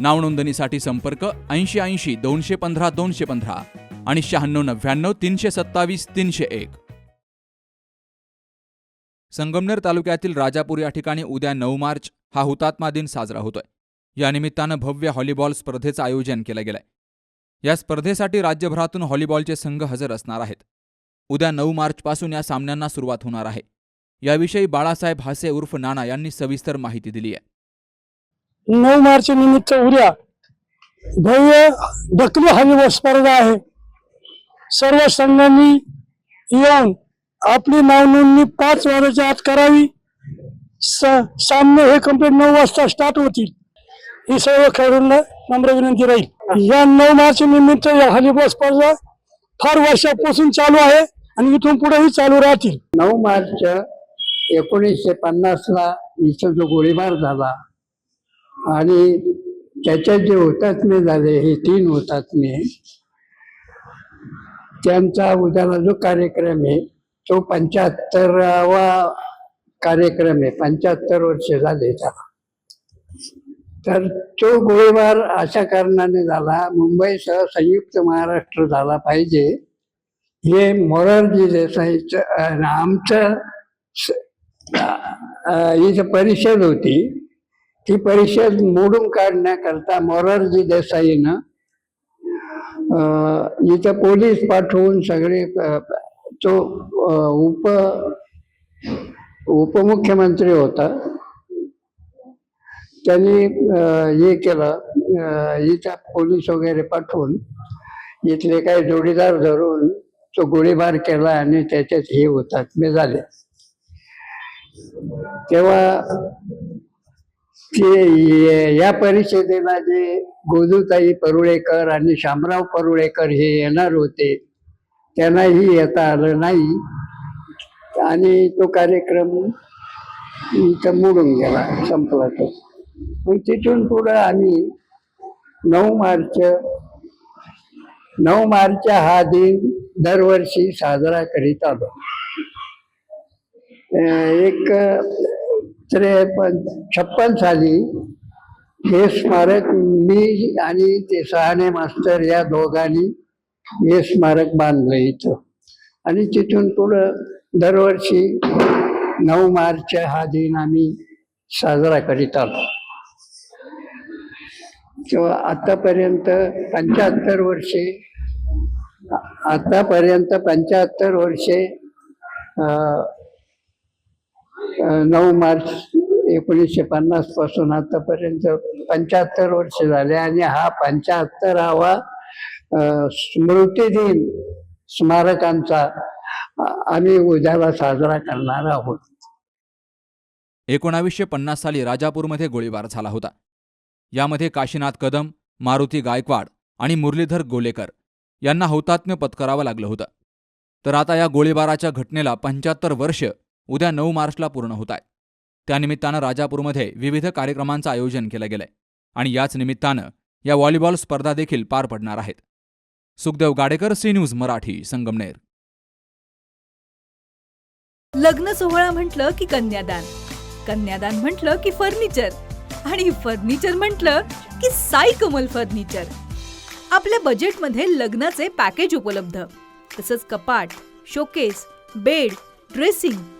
नावनोंदणीसाठी संपर्क ऐंशी ऐंशी दोनशे पंधरा दोनशे पंधरा आणि शहाण्णव नव्याण्णव तीनशे सत्तावीस तीनशे एक. संगमनेर तालुक्यातील राजापूर या ठिकाणी उद्या नऊ मार्च हा हुतात्मा दिन साजरा होतोय. या निमित्तानं भव्य हॉलीबॉल स्पर्धेचं आयोजन केलं गेलंय. या स्पर्धेसाठी राज्यभरातून व्हॉलीबॉलचे संघ हजर असणार आहेत. उद्या नऊ मार्चपासून या सामन्यांना सुरुवात होणार आहे. याविषयी बाळासाहेब हासे उर्फ नाना यांनी सविस्तर माहिती दिली आहे. नऊ मार्च निमित्त उद्या भव्य ढकली हरिव स्पर्धा आहे. सर्व संघांनी येऊन आपली नावनोंदणी पाच वाजाच्या आत करावी. स- सामने हे कंप्लीट नऊ वाजता स्टार्ट होतील. ही सर्व खेळाडूंना नम्र विनंती राहील. या नऊ मार्च निमित्त या हरिव स्पर्धा फार वर्षापासून चालू आहे आणि इथून पुढेही चालू राहतील. नऊ मार्च एकोणीसशे पन्नासला इथं जो गोळीबार झाला आणि त्याच्यात जे हुतात्मे झाले हे तीन हुतात्मे त्यांचा उद्याला जो कार्यक्रम आहे तो पंच्याहत्तरावा कार्यक्रम आहे. पंच्याहत्तर वर्ष झाले त्याला. तर तो गोळीबार अशा कारणाने झाला मुंबईसह संयुक्त महाराष्ट्र झाला पाहिजे. हे मोरारजी देसाईचं आमचं इथं परिषद होती. ती परिषद मोडून काढण्याकरता मोरारजी देसाईनं इथं पोलीस पाठवून सगळे तो उप उपमुख्यमंत्री होता. त्यांनी हे केलं इथं पोलीस वगैरे पाठवून इथले काही जोडीदार धरून तो गोळीबार केला आणि त्याच्यात हे हुतात्मे झाले. तेव्हा ते या परिषदेला जे गोदूताई परुळेकर आणि शामराव परुळेकर हे येणार होते त्यांनाही येता आलं नाही. आणि तो कार्यक्रम इथं मोडून गेला संपला तो. मग तिथून पुढं आम्ही नऊ मार्च नऊ मार्च हा दिन दरवर्षी साजरा करीत आलो. एक त्रेपन्न छप्पन साली हे स्मारक मी आणि ते सहाणे मास्तर या दोघांनी हे स्मारक बांधलं इथं. आणि तिथून पुढं दरवर्षी नऊ मार्च हा दिन आम्ही साजरा करीत आलो. किंवा आतापर्यंत पंच्याहत्तर वर्षे आतापर्यंत पंच्याहत्तर वर्षे नऊ मार्च एकोणीसशे पन्नासपासून आतापर्यंत पंच्याहत्तर वर्ष झाले आणि हा पंच्याहत्तरावा अं, स्मृती दिन स्मारकांचा आम्ही उद्याला साजरा करणार आहोत. एकोणावीसशे पन्नास साली राजापूरमध्ये गोळीबार झाला होता. यामध्ये काशीनाथ कदम मारुती गायकवाड आणि मुरलीधर गोलेकर यांना हौतात्म्य पत्करावं लागलं होतं. तर आता या गोळीबाराच्या घटनेला पंच्याहत्तर वर्ष उद्या नऊ मार्चला पूर्ण होत आहे. त्यानिमित्तानं राजापूरमध्ये विविध कार्यक्रमांचं आयोजन केलं गेलंय आणि याच निमित्तानं या व्हॉलीबॉल स्पर्धा देखील पार पडणार आहेत. Sukhdev Gadekar C News Marathi Sangamner. लग्न सोहळा म्हटलं की कन्यादान कन्यादान म्हटलं की फर्निचर आणि फर्निचर म्हटलं की साई कमल फर्निचर. आपल्या बजेटमध्ये लग्नाचे पॅकेज उपलब्ध तसंच कपाट showcase bed dressing